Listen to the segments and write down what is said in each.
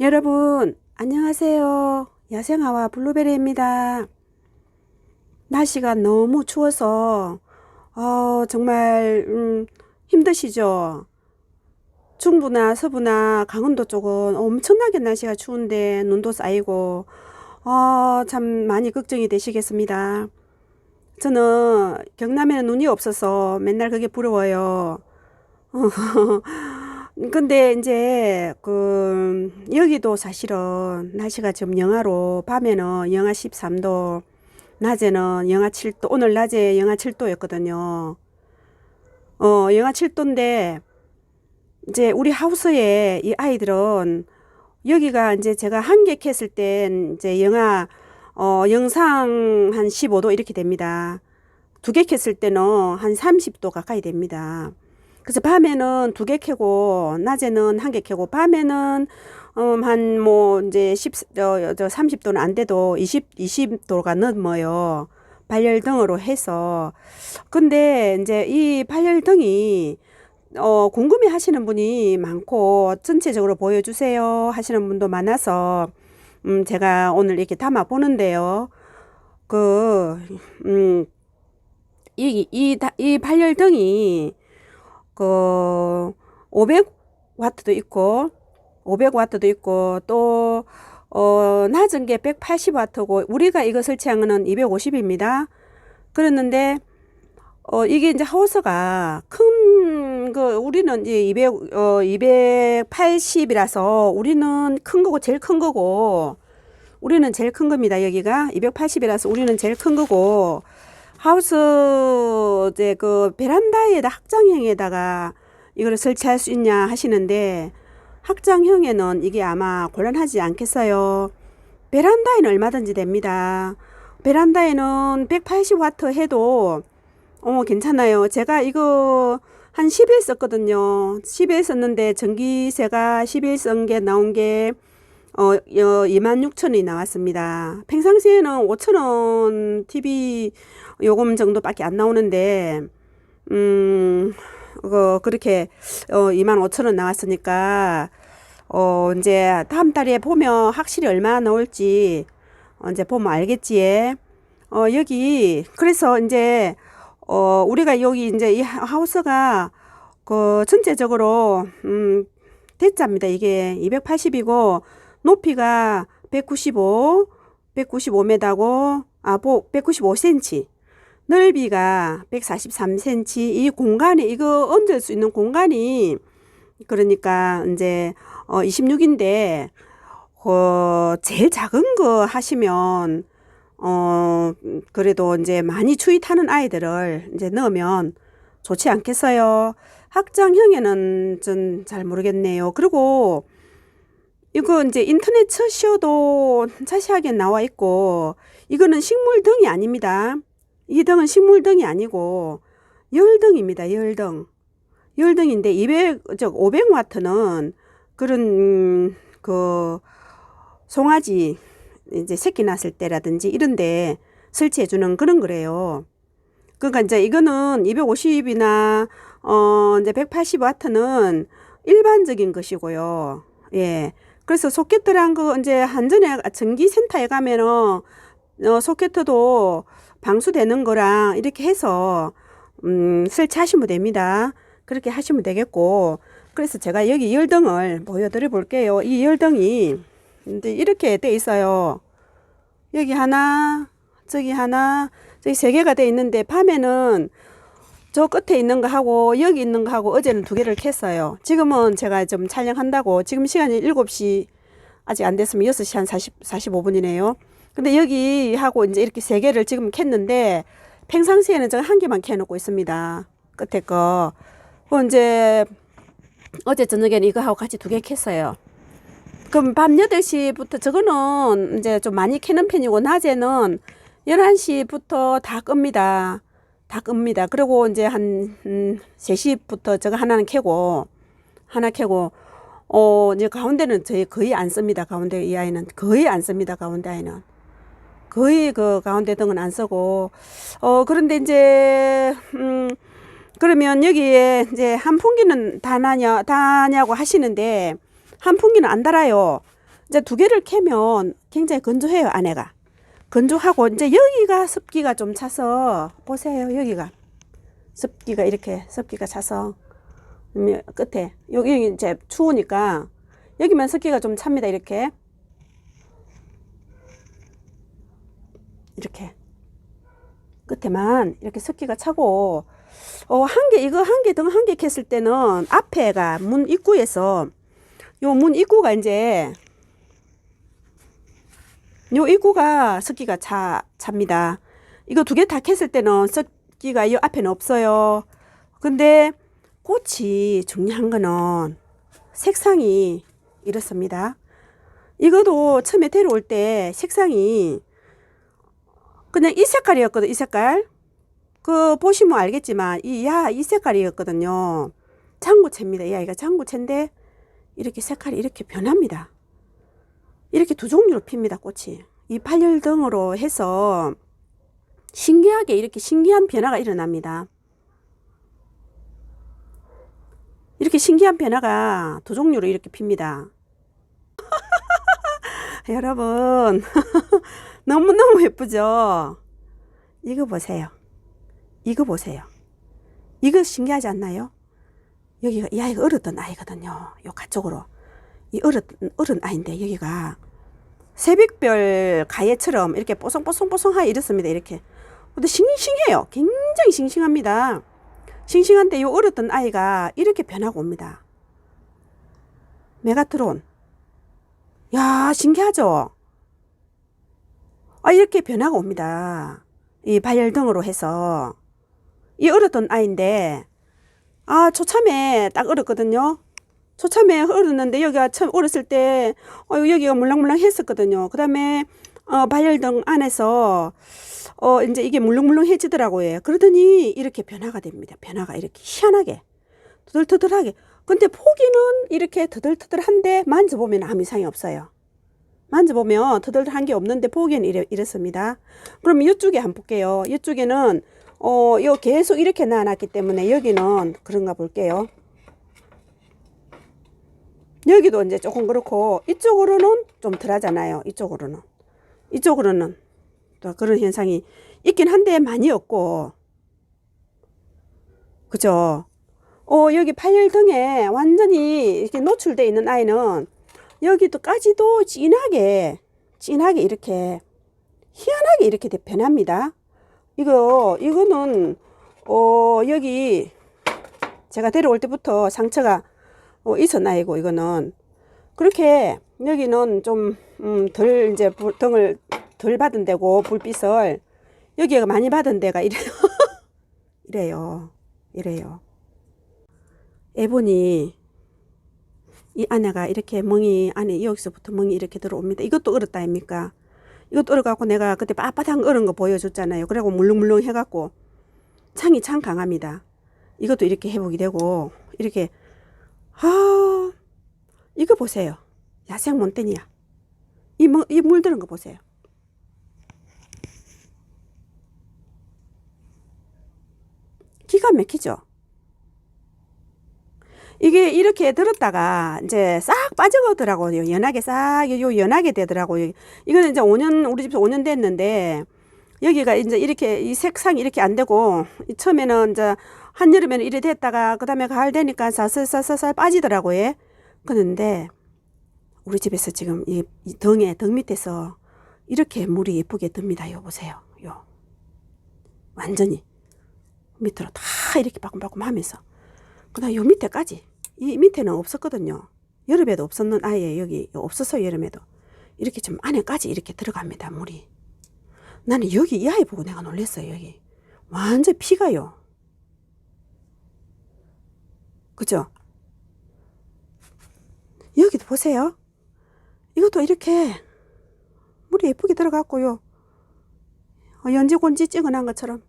여러분, 안녕하세요. 야생아와 블루베리입니다. 날씨가 너무 추워서, 어, 정말, 음, 힘드시죠? 중부나 서부나 강원도 쪽은 엄청나게 날씨가 추운데 눈도 쌓이고, 어, 참 많이 걱정이 되시겠습니다. 저는 경남에는 눈이 없어서 맨날 그게 부러워요. 근데 이제 그 여기도 사실은 날씨가 좀 영하로 밤에는 영하 13도, 낮에는 영하 7도, 오늘 낮에 영하 7도였거든요. 어, 영하 7도인데 이제 우리 하우스에 이 아이들은 여기가 이제 제가 한객했을 땐 이제 영하 어, 영상 한 15도 이렇게 됩니다. 두개 캤을 때는 한 30도 가까이 됩니다. 그래서 밤에는 두개 켜고 낮에는 한개 켜고 밤에는 음, 한 뭐 이제 10, 저, 저 30도는 안 돼도 20, 20도가 넘어요. 발열등으로 해서. 근데 이제 이 발열등이 어, 궁금해 하시는 분이 많고 전체적으로 보여주세요 하시는 분도 많아서 음, 제가 오늘 이렇게 담아 보는데요. 그, 음, 이, 이, 다- 이 발열등이 그 500와트도 있고 500와트도 있고 또 어, 낮은 게 180와트고 우리가 이거 설치한 거는 250입니다. 그랬는데 어, 이게 이제 하우스가 큰, 그, 우리는 이제 200, 어, 280이라서 우리는 큰 거고, 제일 큰 거고, 우리는 제일 큰 겁니다, 여기가. 280이라서 우리는 제일 큰 거고, 하우스, 이제 그 베란다에다 확장형에다가 이거를 설치할 수 있냐 하시는데, 확장형에는 이게 아마 곤란하지 않겠어요. 베란다에는 얼마든지 됩니다. 베란다에는 180와트 해도 어, 괜찮아요. 제가 이거 한 10일 썼거든요. 10일 썼는데 전기세가 10일 쓴 게 나온 게 어, 26,000원이 나왔습니다. 평상시에는 5,000원 TV 요금 정도밖에 안 나오는데 음, 그 그렇게 어, 25,000원 나왔으니까 어, 이제 다음 달에 보면 확실히 얼마 나올지 어, 이제 보면 알겠지. 어, 여기 그래서 이제 어, 우리가 여기 이제 이 하- 하우스가 그 전체적으로 음, 대자입니다. 이게 280이고 높이가 195, 195m고 아, 195cm. 넓이가 143cm. 이 공간에 이거 얹을 수 있는 공간이 그러니까 이제 어 26인데 어 제일 작은 거 하시면 어, 그래도 이제 많이 추위 타는 아이들을 이제 넣으면 좋지 않겠어요? 확장형에는 전 잘 모르겠네요. 그리고 이거 이제 인터넷 쳐셔도 자세하게 나와 있고, 이거는 식물 등이 아닙니다. 이 등은 식물등이 아니고, 열등입니다. 열등. 열등인데, 200, 저, 500와트는 그런, 음, 그, 송아지, 이제 새끼 낳았을 때라든지 이런데 설치해 주는 그런 거래요. 그러니까 이제 이거는 250이나 어 이제 180와트는 일반적인 것이고요. 예. 그래서 소켓들한 거 이제 한전에 전기 센터에 가면은 어 소켓도 방수되는 거랑 이렇게 해서 음 설치하시면 됩니다. 그렇게 하시면 되겠고 그래서 제가 여기 열등을 보여드려 볼게요. 이 열등이 이렇게 돼 있어요. 여기 하나, 저기 하나, 저기 세 개가 돼 있는데 밤에는 저 끝에 있는 거 하고 여기 있는 거 하고 어제는 두 개를 캤어요. 지금은 제가 좀 촬영한다고 지금 시간이 7시 아직 안 됐으면 6시 한 40, 45분이네요. 근데 여기 하고 이제 이렇게 세 개를 지금 캤는데 평상시에는 제가 한 개만 켜놓고 있습니다. 끝에 거. 그 이제 어제 저녁에는 이거 하고 같이 두 개 캤어요. 그럼 밤 8시부터 저거는 이제 좀 많이 켜는 편이고 낮에는 11시부터 다 끕니다. 다 끕니다. 그리고 이제 한 음, 3시부터 저거 하나는 켜고 하나 켜고 어 이제 가운데는 저희 거의 안 씁니다. 가운데 이 아이는 거의 안 씁니다. 가운데 아이는 거의 그 가운데 등은 안 쓰고. 어 그런데 이제 음 그러면 여기에 이제 한 풍기는 다나냐 다냐고 하시는데 한 풍기는 안 달아요. 이제 두 개를 캐면 굉장히 건조해요, 안에가. 건조하고 이제 여기가 습기가 좀 차서 보세요, 여기가. 습기가 이렇게 습기가 차서. 음, 끝에. 여기 이제 추우니까 여기만 습기가 좀 찹니다, 이렇게 이렇게 끝에만 이렇게 습기가 차고 어, 한 개, 이거 한 개, 등 한 개 캤을 때는 앞에가 문 입구에서 요 문 입구가 이제 요 입구가 습기가 차, 찹니다. 이거 두 개 다 캤을 때는 습기가 이 앞에는 없어요. 근데 꽃이 중요한 거는 색상이 이렇습니다. 이거도 처음에 데려올 때 색상이 그냥 이 색깔이었거든, 이 색깔. 그 보시면 알겠지만 이 야 이 색깔이었거든요. 장구채입니다. 이 아이가 장구채인데 이렇게 색깔이 이렇게 변합니다. 이렇게 두 종류로 핍니다. 꽃이. 이 발열등으로 해서 신기하게 이렇게 신기한 변화가 일어납니다. 이렇게 신기한 변화가 두 종류로 이렇게 핍니다. 여러분 너무너무 예쁘죠? 이거 보세요. 이거 보세요. 이거 신기하지 않나요? 여기가 이 아이가 어렸던 아이거든요. 요 가쪽으로. 이 어른, 어른 아이인데 여기가 새벽별 가예처럼 이렇게 뽀송뽀송뽀송하게 이렇습니다. 이렇게. 근데 싱싱해요. 굉장히 싱싱합니다. 싱싱한데 요 어렸던 아이가 이렇게 변하고 옵니다. 메가트론. 야, 신기하죠? 아, 이렇게 변화가 옵니다. 이 발열등으로 해서. 이 어렸던 아이인데, 아, 초참에 딱 얼었거든요. 초참에 얼었는데, 여기가 처음 어렸을 때, 어, 여기가 물렁물렁 했었거든요. 그 다음에, 어, 발열등 안에서, 어, 이제 이게 물렁물렁해지더라고요. 그러더니 이렇게 변화가 됩니다. 변화가 이렇게 희한하게. 터들터들하게. 근데 포기는 이렇게 터들터들한데 만져보면 아무 이상이 없어요. 만져보면 터들한 게 없는데 포기는 이래, 이렇습니다. 그럼 이쪽에 한번 볼게요. 이쪽에는 어, 요 계속 이렇게 놔놨기 때문에 여기는 그런가 볼게요. 여기도 이제 조금 그렇고 이쪽으로는 좀 덜하잖아요. 이쪽으로는. 이쪽으로는 또 그런 현상이 있긴 한데 많이 없고 그죠? 어, 여기 팔열등에 완전히 이렇게 노출되어 있는 아이는 여기도까지도 진하게, 진하게 이렇게, 희한하게 이렇게 변합니다. 이거, 이거는, 어, 여기, 제가 데려올 때부터 상처가 어, 있었나이고, 이거는. 그렇게, 여기는 좀, 음, 덜, 이제, 불, 등을 덜 받은 데고, 불빛을, 여기가 많이 받은 데가 이래요. 이래요. 이래요. 에보니 이 안에가 이렇게 멍이 안에 여기서부터 멍이 이렇게 들어옵니다. 이것도 얼었다 아닙니까? 이것도 얼어갖고 내가 그때 빳빳한 얼은 거 보여줬잖아요. 그리고 물렁물렁 해갖고 창이 참 강합니다. 이것도 이렇게 회복이 되고 이렇게 아 이거 보세요. 야생 몬테니아 이물 이 들은 거 보세요. 기가 막히죠. 이게 이렇게 들었다가 이제 싹 빠져가더라고요. 연하게 싹, 요 연하게 되더라고요. 이거는 이제 5년, 우리 집에서 5년 됐는데, 여기가 이제 이렇게 이 색상이 이렇게 안 되고, 처음에는 이제 한여름에는 이래 됐다가, 그 다음에 가을 되니까 사슬사슬살 빠지더라고요. 그런데, 우리 집에서 지금 이, 이 등에, 등 밑에서 이렇게 물이 예쁘게 듭니다. 요 보세요. 요. 완전히. 밑으로 다 이렇게 바꿈바꿈 하면서. 그 다음 요 밑에까지. 이 밑에는 없었거든요. 여름에도 없었는 아예 여기 없었어요. 여름에도. 이렇게 좀 안에까지 이렇게 들어갑니다. 물이. 나는 여기 이 아이 보고 내가 놀랐어요. 여기. 완전 피가요. 그죠? 여기도 보세요. 이것도 이렇게 물이 예쁘게 들어갔고요. 어, 연지곤지 찍어놓은 것처럼.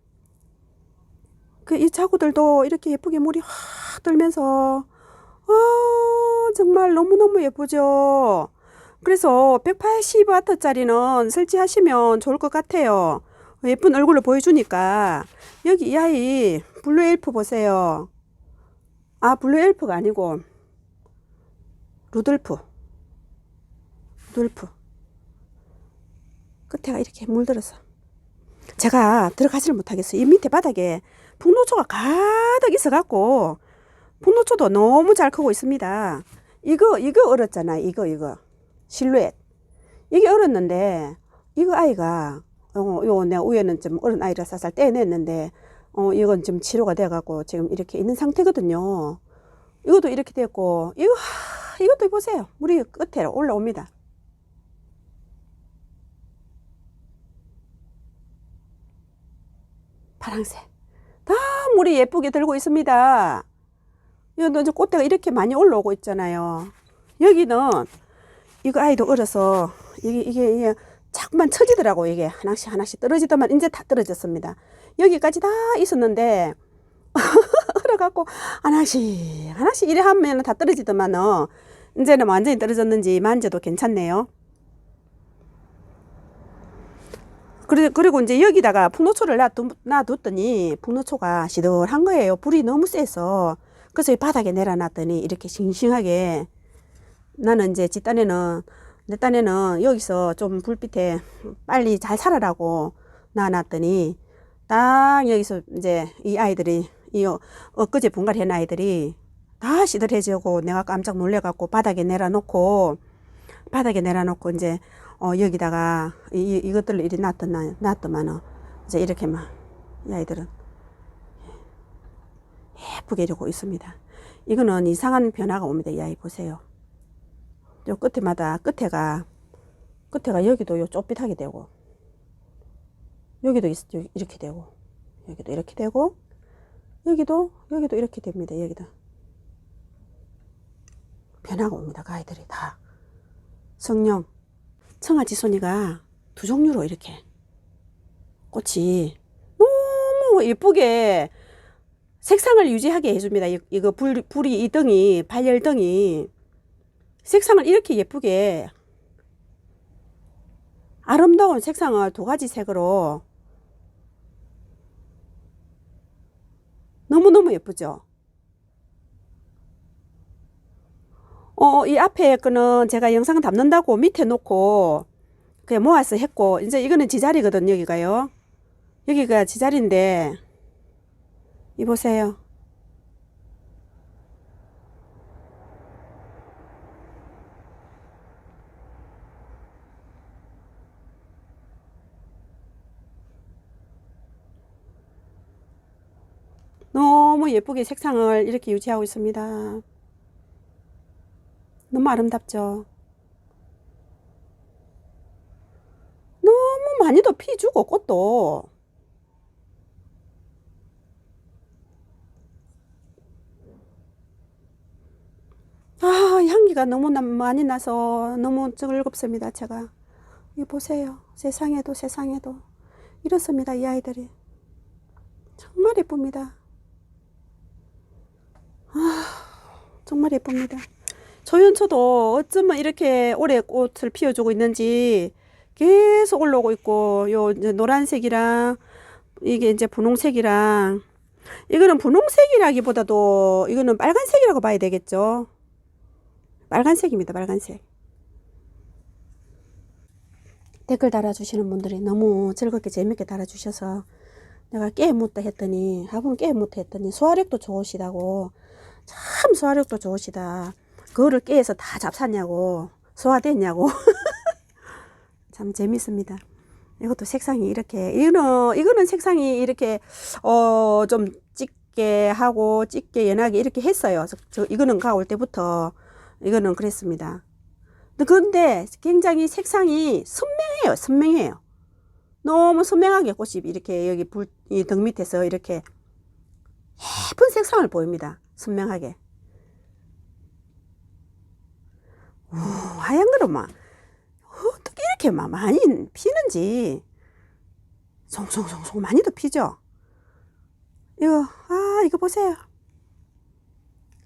그 이 자구들도 이렇게 예쁘게 물이 확 들면서 아 정말 너무너무 예쁘죠. 그래서 180와트짜리는 설치하시면 좋을 것 같아요. 예쁜 얼굴을 보여주니까 여기 이 아이 블루 엘프 보세요. 아 블루 엘프가 아니고 루돌프. 루돌프. 끝에가 이렇게 물들어서. 제가 들어가지를 못하겠어요. 이 밑에 바닥에 풍노초가 가득 있어갖고, 풍노초도 너무 잘 크고 있습니다. 이거, 이거 얼었잖아. 이거, 이거. 실루엣. 이게 얼었는데, 이거 아이가, 어, 요, 내 위에는 좀 어른 아이라 살살 떼냈는데, 어, 이건 지금 치료가 돼갖고 지금 이렇게 있는 상태거든요. 이것도 이렇게 됐고, 이거, 하, 이것도 보세요. 물이 끝에 올라옵니다. 파랑색. 다 물이 예쁘게 들고 있습니다. 이건 이제 꽃대가 이렇게 많이 올라오고 있잖아요. 여기는 이거 아이도 얼어서 이게 이게, 이게 자꾸만 처지더라고 이게 하나씩 하나씩 떨어지더만 이제 다 떨어졌습니다. 여기까지 다 있었는데 얼어갖고 하나씩 하나씩 이래 하면 다 떨어지더만은 이제는 완전히 떨어졌는지 만져도 괜찮네요. 그리- 그리고 이제 여기다가 풍노초를 놔두, 놔뒀더니 풍노초가 시들한 거예요. 불이 너무 세서. 그래서 이 바닥에 내려놨더니 이렇게 싱싱하게 나는 이제 집 딴에는 내 딴에는 여기서 좀 불빛에 빨리 잘 살아라고 놔놨더니 딱 여기서 이제 이 아이들이 이 어- 엊그제 분갈이한 아이들이 다 시들해지고 내가 깜짝 놀래갖고 바닥에 내려놓고 바닥에 내려놓고 이제 어 여기다가 이, 이- 이것들을 이리 놨더만 놨더만은 이제 이렇게 막 이 아이들은 예쁘게 이러고 있습니다. 이거는 이상한 변화가 옵니다. 이 아이 보세요. 요 끝에마다 끝에가 끝에가 여기도 요 좁빗하게 되고 여기도 이렇게 되고 여기도 이렇게 되고 여기도 여기도 이렇게 됩니다. 여기도 변화가 옵니다. 그 아이들이 다 성령 청아지손이가 두 종류로 이렇게 꽃이 너무 예쁘게 색상을 유지하게 해줍니다. 이- 이거 불, 불이 이 등이 발열등이 색상을 이렇게 예쁘게 아름다운 색상을 두 가지 색으로 너무너무 예쁘죠? 어, 이 앞에 거는 제가 영상 담는다고 밑에 놓고 그냥 모아서 했고 이제 이거는 지자리거든요, 여기가요. 여기가 지자리인데 이 보세요. 너무 예쁘게 색상을 이렇게 유지하고 있습니다. 너무 아름답죠? 너무 많이도 피주고 꽃도. 아 향기가 너무 나- 많이 나서 너무 즐겁습니다 제가. 이 보세요. 세상에도 세상에도. 이렇습니다 이 아이들이. 정말 예쁩니다. 아 정말 예쁩니다 조연초도 어쩌면 이렇게 오래 꽃을 피워주고 있는지 계속 올라오고 있고 요 노란색이랑 이게 이제 분홍색이랑 이거는 분홍색이라기보다도 이거는 빨간색이라고 봐야 되겠죠. 빨간색입니다. 빨간색. 댓글 달아주시는 분들이 너무 즐겁게 재밌게 달아주셔서 내가 게임 못다 했더니 화분 게임 못다 했더니 소화력도 좋으시다고 참 소화력도 좋으시다. 그거를 깨서 다 잡쌌냐고 소화됐냐고 참 재밌습니다. 이것도 색상이 이렇게 이거는 이거는 색상이 이렇게 어 좀 짙게 하고 짙게 연하게 이렇게 했어요. 저, 저 이거는 가올 때부터 이거는 그랬습니다. 그런데 굉장히 색상이 선명해요. 선명해요. 너무 선명하게 꽃이 이렇게 여기 불 이 등 밑에서 이렇게 예쁜 색상을 보입니다. 선명하게. 오, 하얀 거는 막 어떻게 이렇게 막 많이 피는지 송송송송 많이도 피죠. 이거 아 이거 보세요.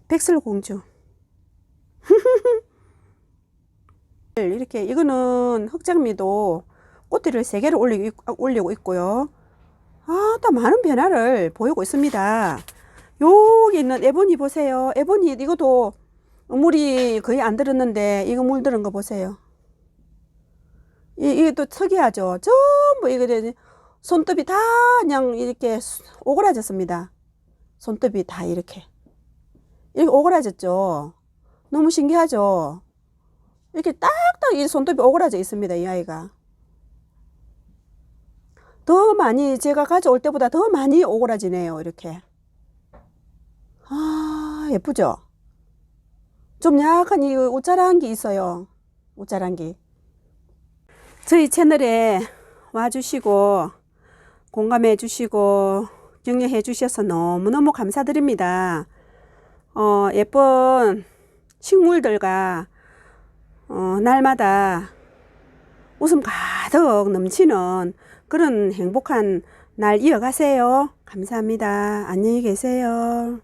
백설 공주. 이렇게 이거는 흑장미도 꽃들을 세 개를 올리고, 있- 올리고 있고요. 아, 또 많은 변화를 보이고 있습니다. 여기 있는 에보니 보세요. 에보니 이것도 물이 거의 안 들었는데 이거 물 들은 거 보세요. 이, 이게 또 특이하죠. 전부 이게 손톱이 다 그냥 이렇게 수- 오그라졌습니다. 손톱이 다 이렇게. 이렇게 오그라졌죠. 너무 신기하죠. 이렇게 딱딱 이 손톱이 오그라져 있습니다. 이 아이가. 더 많이 제가 가져올 때보다 더 많이 오그라지네요. 이렇게. 아, 예쁘죠? 좀 약간 이 옷자란 게 있어요. 옷자란 게. 저희 채널에 와주시고 공감해 주시고 격려해 주셔서 너무너무 감사드립니다. 어, 예쁜 식물들과 어, 날마다 웃음 가득 넘치는 그런 행복한 날 이어가세요. 감사합니다. 안녕히 계세요.